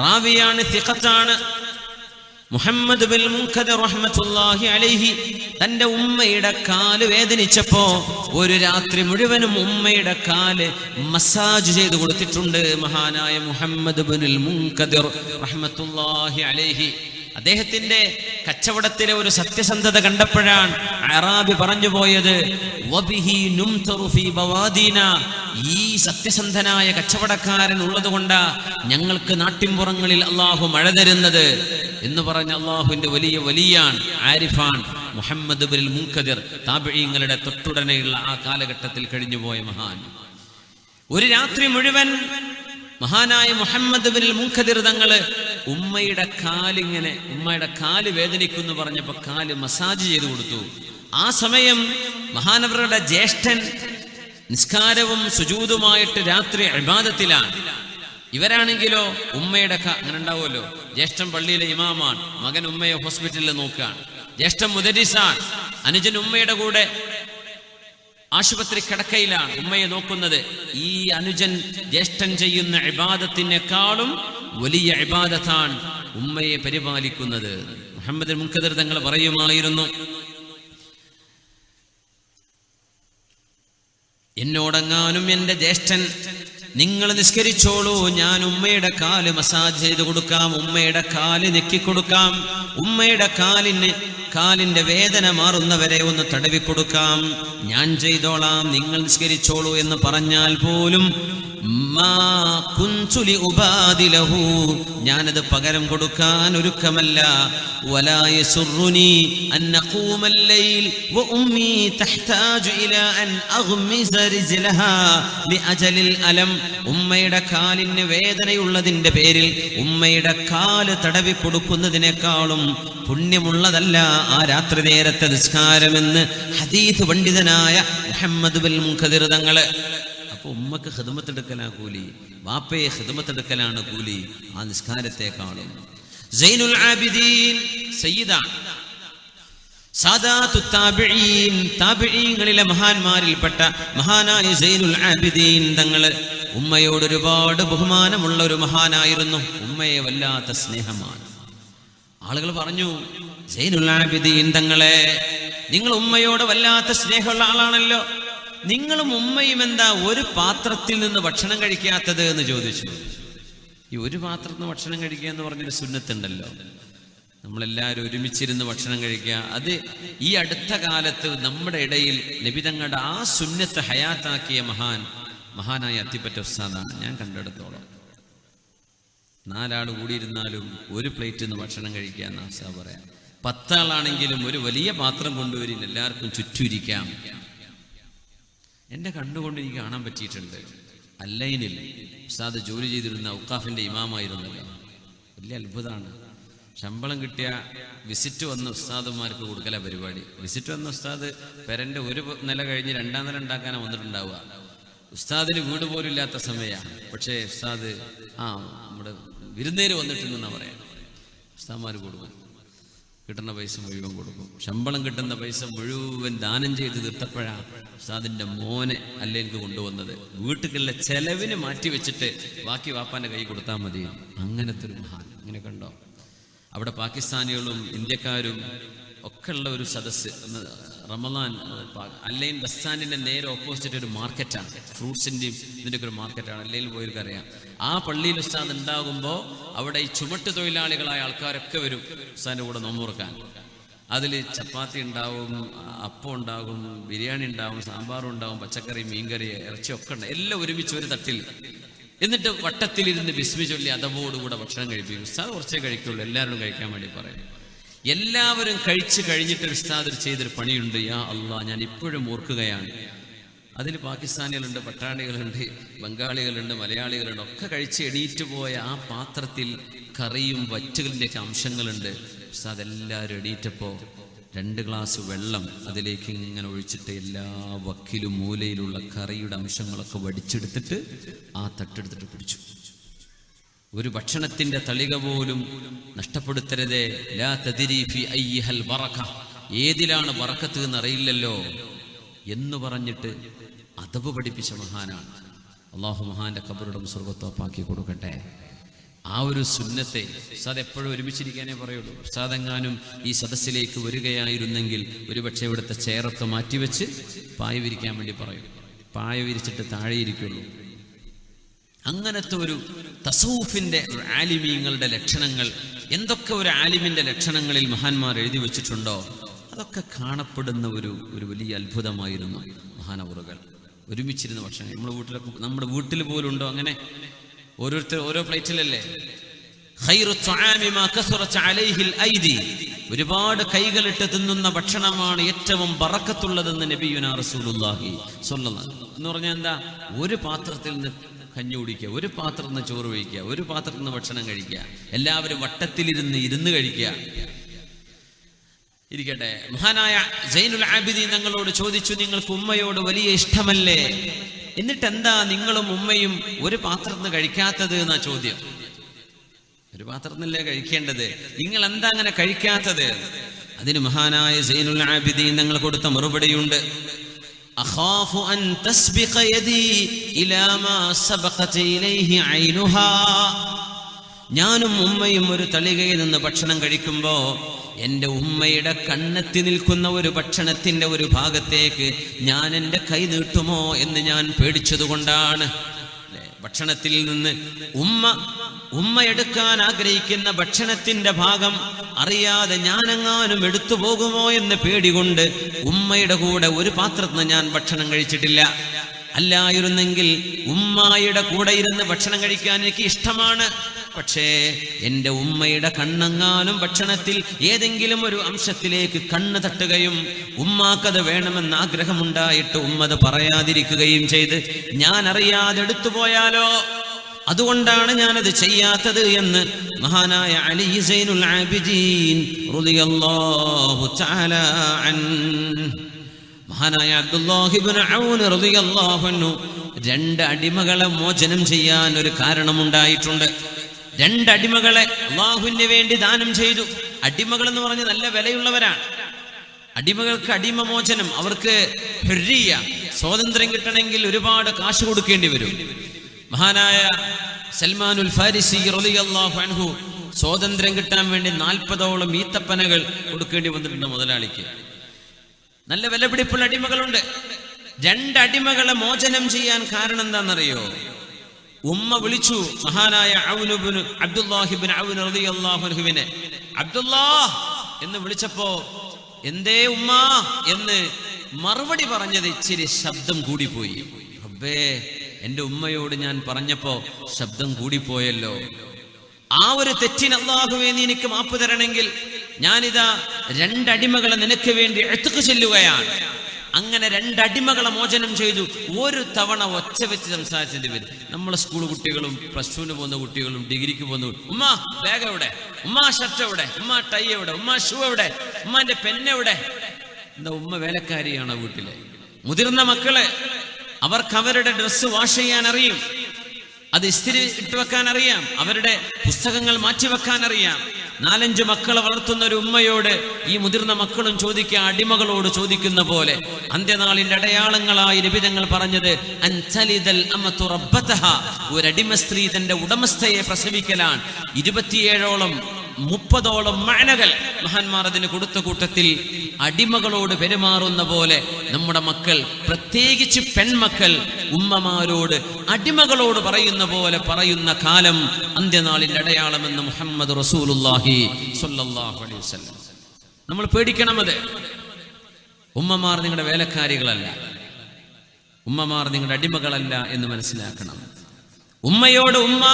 റാവിയാണ് തിഖത്താണ് Muhammad bin മുഖദ് റഹ്മത്തുള്ളാഹി അലൈഹി തന്റെ ഉമ്മയുടെ കാൽ വേദനിച്ചപ്പോ ഒരു രാത്രി മുഴുവനും ഉമ്മയുടെ കാൽ മസാജ് ചെയ്തു കൊടുത്തിട്ടുണ്ട് മഹാനായ മുഹമ്മദ് ബിൻ മുഖദ് റഹ്മത്തുള്ളാഹി അലൈഹി. അദ്ദേഹത്തിന്റെ കച്ചവടത്തിലെ ഒരു സത്യസന്ധത കണ്ടപ്പോഴാണ് അറാബി പറഞ്ഞു പോയത്. ഈ സത്യസന്ധനായ കച്ചവടക്കാരൻ ഉള്ളതുകൊണ്ടാ ഞങ്ങൾക്ക് നാട്ടിൻപുറങ്ങളിൽ അള്ളാഹു മഴ തരുന്നത് എന്ന് പറഞ്ഞ അള്ളാഹുവിന്റെ വലിയ വലിയാണ് ആരിഫാൻ മുഹമ്മദ് ബിൽ മുൻഖദിർ താബിഈങ്ങളുടെ തൊട്ടുടനെയുള്ള ആ കാലഘട്ടത്തിൽ കഴിഞ്ഞുപോയ മഹാൻ ഒരു രാത്രി മുഴുവൻ മഹാനായ മുഹമ്മദ് ബിൻ മുൻഖദിർ തങ്ങൾ ഉമ്മയുടെ കാലിങ്ങനെ ഉമ്മയുടെ കാൽ വേദനിക്കുന്നു പറഞ്ഞപ്പോ കാൽ മസാജ് ചെയ്തു കൊടുത്തു. ആ സമയം മഹാനവരുടെ ജ്യേഷ്ഠൻ നിസ്കാരവും സുജൂതുമായിട്ട് രാത്രി അഴിബാദത്തിലാണ് ഇവരാണെങ്കിലോ ഉമ്മയുടെ അങ്ങനെ ഉണ്ടാവുമല്ലോ ജ്യേഷ്ഠൻ പള്ളിയിലെ ഇമാമാണ്. മകൻ ഉമ്മയെ ഹോസ്പിറ്റലിൽ നോക്കുകയാണ്. ജ്യേഷ്ഠൻ മുദരിസാണ്. അനുജൻ ഉമ്മയുടെ കൂടെ ആശുപത്രി കിടക്കയിലാണ് ഉമ്മയെ നോക്കുന്നത്. ഈ അനുജൻ ജ്യേഷ്ഠൻ ചെയ്യുന്ന ഇബാദത്തിനേക്കാളും വലിയ ഇബാദത്താണ് ഉമ്മയെ പരിപാലിക്കുന്നത്. മുഹമ്മദ് മുൻകദർ തങ്ങൾ പറയുമായിരുന്നു എന്നോടങ്ങാനും എന്റെ ജ്യേഷ്ഠൻ നിങ്ങൾ നിസ്കരിച്ചോളൂ ഞാൻ ഉമ്മയുടെ കാൽ മസാജ് ചെയ്ത് കൊടുക്കാം ഉമ്മയുടെ കാൽ ഞെക്കിക്കൊടുക്കാം ഉമ്മയുടെ കാലിന് കാലിന്റെ വേദന മാറുന്നവരെ ഒന്ന് തടവിക്കൊടുക്കാം ഞാൻ ചെയ്തോളാം നിങ്ങൾ നിസ്കരിച്ചോളൂ എന്ന് പറഞ്ഞാൽ പോലും മാ കുൻതു ലിഉബാദിലഹു. ഞാനത് പകരം കൊടുക്കാൻ ഒരുക്കമല്ല ولا يسرني أن نقوم الليل وأمي تحتاج إلى أن أغمز رجلها لأجل الألم ഉമ്മയുടെ കാലിന് വേദനയുള്ളതിന്റെ പേരിൽ ഉമ്മയുടെ കാല് തടവി കൊടുക്കുന്നതിനേക്കാളും പുണ്യമുള്ളതല്ല ആ രാത്രി നേരത്തെ നിസ്കാരമെന്ന് ഹദീത്ത് പണ്ഡിതനായ മുഹമ്മദ് ബിൻ മുഖദിർ തങ്ങൾ അപ്പൊ ഉമ്മക്ക് ഹിതമത്തെടുക്കലാണ് കൂലി വാപ്പയെ ഹിതമത്തെടുക്കലാണ് കൂലി ആ നിസ്കാരത്തെക്കാളും. സൈനുൽ ആബിദീൻ സയ്യിദ. താബിഈങ്ങളിലെ മഹാന്മാരിൽപ്പെട്ട മഹാനായ സൈനുൽ ആബിദീൻ തങ്ങൾ ഉമ്മയോട് ഒരുപാട് ബഹുമാനമുള്ള ഒരു മഹാനായിരുന്നു ഉമ്മയെ വല്ലാത്ത സ്നേഹമാണ്. ആളുകൾ പറഞ്ഞു സൈനുൽ ആബിദീൻ തങ്ങളെ നിങ്ങൾ ഉമ്മയോട് വല്ലാത്ത സ്നേഹമുള്ള ആളാണല്ലോ. നിങ്ങളും ഉമ്മയും എന്താ ഒരു പാത്രത്തിൽ നിന്ന് ഭക്ഷണം കഴിക്കാത്തത് എന്ന് ചോദിച്ചു. ഈ ഒരു പാത്രത്തിൽ നിന്ന് ഭക്ഷണം കഴിക്കുക എന്ന് പറഞ്ഞൊരു സുന്നത്തുണ്ടല്ലോ. നമ്മളെല്ലാവരും ഒരുമിച്ചിരുന്ന് ഭക്ഷണം കഴിക്കുക. അത് ഈ അടുത്ത കാലത്ത് നമ്മുടെ ഇടയിൽ നബിതങ്ങളുടെ ആ സുന്നത്ത് ഹയാത്താക്കിയ മഹാൻ മഹാനായ അത്തിപ്പറ്റ ഉസ്താദാണ്. ഞാൻ കണ്ടെടുത്തോളം. നാലാൾ കൂടിയിരുന്നാലും ഒരു പ്ലേറ്റിൽ നിന്ന് ഭക്ഷണം കഴിക്കുക എന്നാ ഉസ്താദ് പറയാം. പത്താളാണെങ്കിലും ഒരു വലിയ പാത്രം കൊണ്ടുവരില്ല. എല്ലാവർക്കും ചുറ്റുരിക്കാം എന്റെ കണ്ണുകൊണ്ട് എനിക്ക് കാണാൻ പറ്റിയിട്ടുണ്ട്. അല്ലൈനിൽ ഉസ്താദ് ജോലി ചെയ്തിരുന്ന ഔക്കാഫിന്റെ ഇമാമായിരുന്നല്ലോ. വലിയ അത്ഭുതമാണ് ശമ്പളം കിട്ടിയ വിസിറ്റ് വന്ന ഉസ്താദുമാർക്ക് കൊടുക്കല പരിപാടി. വിസിറ്റ് വന്ന ഉസ്താദ് പെരന്റെ ഒരു നില കഴിഞ്ഞ് രണ്ടാം നില ഉണ്ടാക്കാനാണ് വന്നിട്ടുണ്ടാവുക. ഉസ്താദിന് വീട് പോലും ഇല്ലാത്ത സമയമാണ് പക്ഷേ ഉസ്താദ് ആ നമ്മുടെ വിരുന്നേര് വന്നിട്ടുണ്ടെന്നാണ് പറയാം. ഉസ്താദ്മാർ കൊടുക്കും. കിട്ടുന്ന പൈസ മുഴുവൻ കൊടുക്കും. ശമ്പളം കിട്ടുന്ന പൈസ മുഴുവൻ ദാനം ചെയ്ത് തീർത്തപ്പോഴാണ് ഉസ്താദിന്റെ മോനെ അല്ല എനിക്ക് കൊണ്ടുവന്നത്. വീട്ടിലുള്ള ചെലവിന് മാറ്റി വെച്ചിട്ട് ബാക്കി വാപ്പാന്റെ കൈ കൊടുത്താൽ മതി. അങ്ങനത്തെ ഒരു മഹാൻ. ഇങ്ങനെ കണ്ടോ? അവിടെ പാകിസ്ഥാനികളും ഇന്ത്യക്കാരും ഒക്കെ ഉള്ള ഒരു സദസ്സ് റമദാൻ അല്ലൈൻ ബസ്താനിന്റെ നേരെ ഓപ്പോസിറ്റ് ഒരു മാർക്കറ്റാണ്. ഫ്രൂട്ട്സിന്റെയും ഇതിന്റെ ഒരു മാർക്കറ്റാണ്. അല്ലയിൽ പോയവർക്ക് അറിയാം. ആ പള്ളിയിൽ ഉസ്താദ് ഉണ്ടാകുമ്പോൾ അവിടെ ഈ ചുമട്ട് തൊഴിലാളികളായ ആൾക്കാരൊക്കെ വരും ഉസ്താദിന്റെ കൂടെ നോമ്പുറക്കാൻ. അതിൽ ചപ്പാത്തി ഉണ്ടാവും അപ്പം ഉണ്ടാകും ബിരിയാണി ഉണ്ടാവും സാമ്പാറും ഉണ്ടാവും പച്ചക്കറി മീൻകറി ഇറച്ചി ഒക്കെ ഉണ്ട്. എല്ലാം ഒരുമിച്ച് ഒരു തട്ടിൽ. എന്നിട്ട് വട്ടത്തിലിരുന്ന് ബിസ്മി ചൊല്ലി അതവോടുകൂടെ ഭക്ഷണം കഴിപ്പിക്കും. ഉസ്താദ് കുറച്ചേ കഴിക്കുള്ളൂ. എല്ലാവരും കഴിക്കാൻ വേണ്ടി പറയും. എല്ലാവരും കഴിച്ചു കഴിഞ്ഞിട്ട് ഉസ്താദർ ചെയ്തൊരു പണിയുണ്ട് യാ അള്ളാ ഞാൻ ഇപ്പോഴും ഓർക്കുകയാണ്. അതിൽ പാകിസ്ഥാനികളുണ്ട് പട്ടാളികളുണ്ട് ബംഗാളികളുണ്ട് മലയാളികളുണ്ട് ഒക്കെ കഴിച്ച് എണീറ്റ് പോയ ആ പാത്രത്തിൽ കറിയും വറ്റുകളിന്റെയൊക്കെ അംശങ്ങളുണ്ട്. ഉസ്താദ് എല്ലാവരും എണീറ്റപ്പോൾ രണ്ട് ഗ്ലാസ് വെള്ളം അതിലേക്ക് ഇങ്ങനെ ഒഴിച്ചിട്ട് എല്ലാ വക്കിലും മൂലയിലുള്ള കറിയുടെ അംശങ്ങളൊക്കെ വടിച്ചെടുത്തിട്ട് ആ തട്ടെടുത്തിട്ട് പിടിച്ചു ഒരു ഭക്ഷണത്തിന്റെ തളിക പോലും നഷ്ടപ്പെടുത്തരുതേ. ലാ ഏതിലാണ് വറക്കത്ത് എന്ന് അറിയില്ലല്ലോ എന്ന് പറഞ്ഞിട്ട് അതവ് പഠിപ്പിച്ച മഹാനാണ്. അള്ളാഹു മഹാന്റെ കബറിടം സ്വർഗത്തോപ്പാക്കി കൊടുക്കട്ടെ. ആ ഒരു സുന്നത്തെ ഉസ്താദ് എപ്പോഴും ഒരുമിച്ചിരിക്കാനേ പറയുള്ളൂ. ഉസ്താദ് എങ്ങാനും ഈ സദസ്സിലേക്ക് വരികയായിരുന്നെങ്കിൽ ഒരുപക്ഷെ ഇവിടുത്തെ ചേറത്ത് മാറ്റിവെച്ച് പായ വിരിക്കാൻ വേണ്ടി പറയും. പായ വിരിച്ചിട്ട് താഴെ ഇരിക്കുള്ളൂ അങ്ങനത്തെ ഒരു തസൂഫിന്റെ ആലിമീങ്ങളുടെ ലക്ഷണങ്ങൾ എന്തൊക്കെ ഒരു ആലിമിന്റെ ലക്ഷണങ്ങളിൽ മഹാന്മാർ എഴുതി വെച്ചിട്ടുണ്ടോ അതൊക്കെ കാണപ്പെടുന്ന ഒരു ഒരു വലിയ അത്ഭുതമായിരുന്നു മഹാനവറുകൾ. ഒരുമിച്ചിരുന്ന ഭക്ഷണം നമ്മുടെ വീട്ടിലൊക്കെ നമ്മുടെ വീട്ടിൽ പോലും ഉണ്ടോ അങ്ങനെ? ഓരോരുത്തർ ഓരോ പ്ലേറ്റിലല്ലേ. ഒരുപാട് കൈകളിട്ട് തിന്നുന്ന ഭക്ഷണമാണ് ഏറ്റവും പറക്കത്തുള്ളതെന്ന് നബിയുന സ്വല്ലല്ലാഹു എന്ന് പറഞ്ഞാൽ എന്താ? ഒരു പാത്രത്തിൽ നിന്ന് കഞ്ഞി കുടിക്കുക ഒരു പാത്രത്തിൽ നിന്ന് ചോറ് കഴിക്കുക ഒരു പാത്രത്തിൽ നിന്ന് ഭക്ഷണം കഴിക്കുക എല്ലാവരും വട്ടത്തിലിരുന്ന് ഇരുന്ന് കഴിക്കുക. ഇരിക്കട്ടെ. മഹാനായ ജൈനുൽ ആബിദി ഞങ്ങളോട് ചോദിച്ചു നിങ്ങൾക്ക് ഉമ്മയോട് വലിയ ഇഷ്ടമല്ലേ? എന്നിട്ട് എന്താ നിങ്ങളും ഉമ്മയും ഒരു പാത്രത്തിൽ നിന്ന് കഴിക്കാത്തത് എന്നാ ചോദ്യം. ഒരു പാത്രത്തിനല്ലേ കഴിക്കേണ്ടത്? നിങ്ങൾ എന്താ അങ്ങനെ കഴിക്കാത്തത്? അതിന് മഹാനായ സൈനുൽ ആബിദി ഞങ്ങൾ കൊടുത്ത മറുപടിയുണ്ട്. അഖാഫു أن تسبق يدي إلى ما سبقت إليه عينها ഞാനും ഉമ്മയും ഒരു തളികയിൽ നിന്ന് ഭക്ഷണം കഴിക്കുമ്പോൾ എന്റെ ഉമ്മയുടെ കണ്ണെത്തി നിൽക്കുന്ന ഒരു ഭക്ഷണത്തിന്റെ ഒരു ഭാഗത്തേക്ക് ഞാൻ എന്റെ കൈ നീട്ടുമോ എന്ന് ഞാൻ പേടിച്ചതുകൊണ്ടാണ്? ഭക്ഷണത്തിൽ നിന്ന് ഉമ്മ ഉമ്മ എടുക്കാൻ ആഗ്രഹിക്കുന്ന ഭക്ഷണത്തിന്റെ ഭാഗം അറിയാതെ ഞാനെങ്ങാനും എടുത്തു പോകുമോ എന്ന് പേടികൊണ്ട് ഉമ്മയുടെ കൂടെ ഒരു പാത്രത്തിന് ഞാൻ ഭക്ഷണം കഴിച്ചിട്ടില്ല. അല്ലായിരുന്നെങ്കിൽ ഉമ്മായിയുടെ കൂടെ ഇരുന്ന് ഭക്ഷണം കഴിക്കാൻ എനിക്ക് ഇഷ്ടമാണ്. പക്ഷേ എന്റെ ഉമ്മയുടെ കണ്ണെങ്ങാനും ഭക്ഷണത്തിൽ ഏതെങ്കിലും ഒരു അംശത്തിലേക്ക് കണ്ണ് തട്ടുകയും ഉമ്മാക്കത് വേണമെന്ന് ആഗ്രഹമുണ്ടായിട്ട് ഉമ്മത് പറയാതിരിക്കുകയും ചെയ്ത് ഞാൻ അറിയാതെ എടുത്തു പോയാലോ? അതുകൊണ്ടാണ് ഞാനത് ചെയ്യാത്തത് എന്ന് മഹാനായ അലി സൈനുൽ ആബിദീൻ മഹാനായ അൻഹു രണ്ട് അടിമകളെ മോചനം ചെയ്യാൻ ഒരു കാരണമുണ്ടായിട്ടുണ്ട്. രണ്ട് അടിമകളെ അള്ളാഹുവിന് വേണ്ടി ദാനം ചെയ്തു. അടിമകൾ എന്ന് പറഞ്ഞ് നല്ല വിലയുള്ളവരാണ്. അടിമകൾക്ക് അടിമ മോചനം അവർക്ക് സ്വാതന്ത്ര്യം കിട്ടണമെങ്കിൽ ഒരുപാട് കാശ് കൊടുക്കേണ്ടി വരും. മഹാനായ സൽമാനുൽ ഫാരിസി അൻഹു സ്വാതന്ത്ര്യം കിട്ടാൻ വേണ്ടി നാൽപ്പതോളം ഈത്തപ്പനകൾ കൊടുക്കേണ്ടി വന്നിട്ടുണ്ട് മുതലാളിക്ക്. നല്ല വിലപിടിപ്പുള്ള അടിമകളുണ്ട്. രണ്ടടിമകളെ മോചനം ചെയ്യാൻ കാരണം എന്താണെന്നറിയോ? ഉമ്മ വിളിച്ചു മഹാനായ ഔനുബിന് അബ്ദുല്ലാഹ് എന്ന് വിളിച്ചപ്പോ എന്തേ ഉമ്മ എന്ന് മറുപടി പറഞ്ഞത് ഇച്ചിരി ശബ്ദം കൂടിപ്പോയി. റബ്ബേ എന്റെ ഉമ്മയോട് ഞാൻ പറഞ്ഞപ്പോ ശബ്ദം കൂടിപ്പോയല്ലോ. ആ ഒരു തെറ്റിന് അള്ളാഹുവേ നീ എനിക്ക് മാപ്പ് തരണമെങ്കിൽ ഞാനിതാ രണ്ടടിമകളെ നിനക്ക് വേണ്ടി എടുത്തു ചെല്ലുകയാണ്. അങ്ങനെ രണ്ടടിമകളെ മോചനം ചെയ്തു. ഒരു തവണ ഒച്ച വെച്ച് സംസാരിച്ചത് വരും നമ്മളെ സ്കൂൾ കുട്ടികളും പ്ലസ് ടുവിന് പോകുന്ന കുട്ടികളും ഡിഗ്രിക്ക് പോകുന്ന ഉമ്മ ബാഗ് എവിടെ? ഉമ്മ ഷർട്ട് എവിടെ? ഉമ്മ ടൈ എവിടെ? ഉമ്മ ഷൂ എവിടെ? ഉമ്മാന്റെ പെന്നെവിടെ എന്താ ഉമ്മ വേലക്കാരിയാണ് വീട്ടിലെ? മുതിർന്ന മക്കൾ അവർക്ക് അവരുടെ ഡ്രസ്സ് വാഷ് ചെയ്യാൻ അറിയും അത് ഇസ്തിരി ഇട്ട് വെക്കാൻ അറിയാം അവരുടെ പുസ്തകങ്ങൾ മാറ്റിവെക്കാൻ അറിയാം നാലഞ്ച് മക്കളെ വളർത്തുന്ന ഒരു ഉമ്മയോട് ഈ മുതിർന്ന മക്കളും ചോദിക്കുക അടിമകളോട് ചോദിക്കുന്ന പോലെ. അന്ത്യനാളിന്റെ അടയാളങ്ങളായി രബിതങ്ങൾ പറഞ്ഞത്. ഒരടിമ സ്ത്രീ തന്റെ ഉടമസ്ഥയെ പ്രസവിക്കലാണ്. ഇരുപത്തിയേഴോളം മുപ്പതോളം മഴകൾ മഹാന്മാർ അതിന് കൊടുത്ത കൂട്ടത്തിൽ അടിമകളോട് പെരുമാറുന്ന പോലെ നമ്മുടെ മക്കൾ പ്രത്യേകിച്ച് പെൺമക്കൾ ഉമ്മമാരോട് അടിമകളോട് പറയുന്ന പോലെ പറയുന്ന കാലം അന്ത്യനാളിന്റെ അടയാളമെന്ന് മുഹമ്മദ് റസൂലുല്ലാഹി അലൈഹി നമ്മൾ പേടിക്കണം അത്. ഉമ്മമാർ നിങ്ങളുടെ വേലക്കാരികളല്ല. ഉമ്മമാർ നിങ്ങളുടെ അടിമകളല്ല എന്ന് മനസ്സിലാക്കണം. ഉമ്മയോട് ഉമ്മ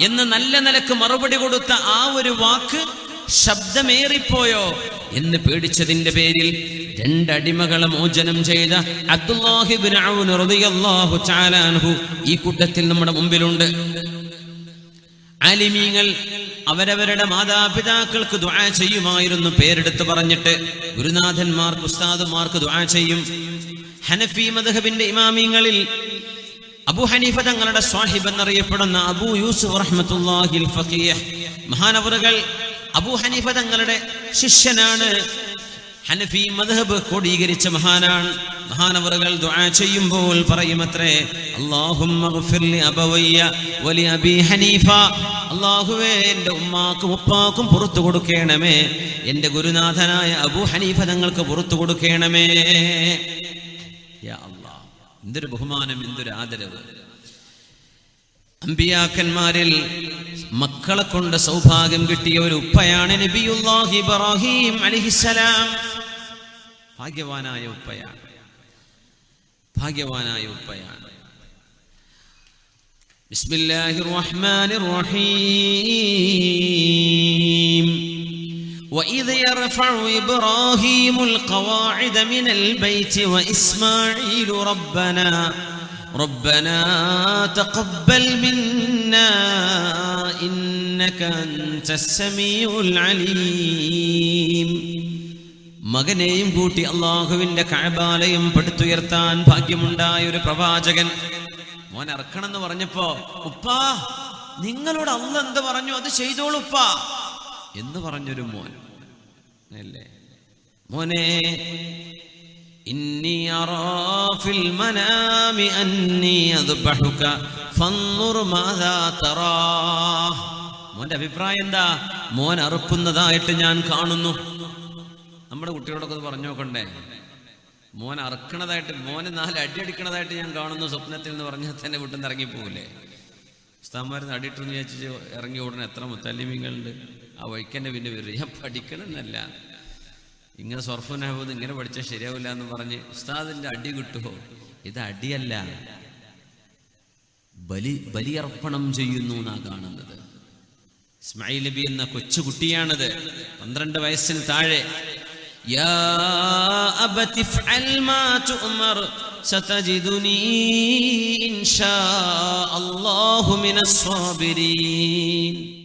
എന്ന് നല്ല നിലയ്ക്ക് മറുപടി കൊടുത്ത ആ ഒരു വാക്ക് ശബ്ദമേറിപ്പോയോ എന്ന് പേടിച്ചതിന്റെ പേരിൽ രണ്ടടിമകളെ മോചനം ചെയ്ത അബ്ദുല്ലാഹിബിൻഹു ഈ കൂട്ടത്തിൽ നമ്മുടെ മുമ്പിലുണ്ട്. ആലിമീങ്ങൾ അവരവരുടെ മാതാപിതാക്കൾക്ക് ദുആ ചെയ്യുമായിരുന്നു പേരെടുത്ത് പറഞ്ഞിട്ട് ഗുരുനാഥന്മാർക്ക് ഉസ്താദുമാർക്ക് ദുആ ചെയ്യും. ഹനഫി മദ്ഹബിന്റെ ഇമാമിങ്ങളിൽ അബു ഹനീഫ തങ്ങളുടെ സ്വാഹിബ് എന്നറിയപ്പെടുന്ന അബു യൂസുഫ് റഹ്മത്തുള്ളാഹിൽ ഫഖീഹ്. മഹാനവറുകൾ അബു ഹനീഫ തങ്ങളുടെ ശിഷ്യനാണ്. ഹനഫി മദ്ഹബ് കോടീകരിച്ച മഹാനാണ്. മഹാനവറുകൾ ദുആ ചെയ്യുമ്പോൾ പറയുമത്രേ അല്ലാഹുമ്മ ഗ്ഫിർലി അബവയ്യ വലി അബി ഹനീഫ. അല്ലാഹുവേ എന്റെ ഉമ്മാക്കും ഉപ്പാക്കും പുറത്തു കൊടുക്കണമേ. എന്റെ ഗുരുനാഥനായ അബു ഹനീഫ തങ്ങൾക്ക് പുറത്തു കൊടുക്കണമേ. യാ അല്ലാഹ് എന്തൊരു ബഹുമാനം എന്തൊരു ആദരവ്. അമ്പിയാക്കന്മാരിൽ മക്കളെ കൊണ്ട് സൗഭാഗ്യം കിട്ടിയ ഒരു ഉപ്പയാണ് ഇബ്രാഹിം ഭാഗ്യവാനായ ഉപ്പയാണ്. ഭാഗ്യവാനായ ഉപ്പയാണ്. ബിസ്മില്ലാഹിർ റഹ്മാനിർ റഹീം. وإذ يرفع إبراهيم القواعد من البيت وإسماعيل ربنا ربنا تقبل منا إنك أنت السميع العليم മകനെയും കൂട്ടി അള്ളാഹുവിന്റെ കഴബാലയം പടുത്തുയർത്താൻ ഭാഗ്യമുണ്ടായ ഒരു പ്രവാചകൻ മോൻ ഇറക്കണം എന്ന് പറഞ്ഞപ്പോ ഉപ്പാ നിങ്ങളോട് അല്ല എന്ത് പറഞ്ഞു അത് ചെയ്തോളൂ ഉപ്പാ എന്ന് പറഞ്ഞൊരു മോൻ അല്ലേ? മോനെ ഇന്നി അറാഫിൽ മനാമി അന്നി അദ്ബഹുക ഫൻദുർ മാദാ മോന്റെ അഭിപ്രായം എന്താ? മോൻ അറുക്കുന്നതായിട്ട് ഞാൻ കാണുന്നു. നമ്മുടെ കുട്ടികളോടൊക്കെ അത് പറഞ്ഞു നോക്കണ്ടേ? മോൻ അറുക്കണതായിട്ട് മോനെ നാല് അടി അടിക്കണതായിട്ട് ഞാൻ കാണുന്നു സ്വപ്നത്തിൽ എന്ന് പറഞ്ഞാൽ തന്നെ വീട്ടിൽ നിന്ന് ഇറങ്ങിപ്പോകില്ലേ ഉസ്താന്മാർ അടിയിട്ടെന്ന് വിചാരിച്ച് ഇറങ്ങി ഉടനെ എത്ര മുത്തല്ലിമിങ്ങളുണ്ട്. ആ വഴിക്കന്നെ പിന്നെ വരും ഞാൻ പഠിക്കണമെന്നല്ല ഇങ്ങനെ സ്വർഫനാകുന്നത് ഇങ്ങനെ പഠിച്ചാൽ ശരിയാവില്ല എന്ന് പറഞ്ഞ് ഉസ്താദിന്റെ അടി കിട്ടുമോ ഇത് അടിയല്ല. ബലി ബലിയർപ്പണം ചെയ്യുന്നു എന്നാ കാണുന്നത്. ഇസ്മായിൽ നബി എന്ന കൊച്ചുകുട്ടിയാണത് പന്ത്രണ്ട് വയസ്സിന് താഴെ. യാ ستجدني إن شاء الله من الصابرين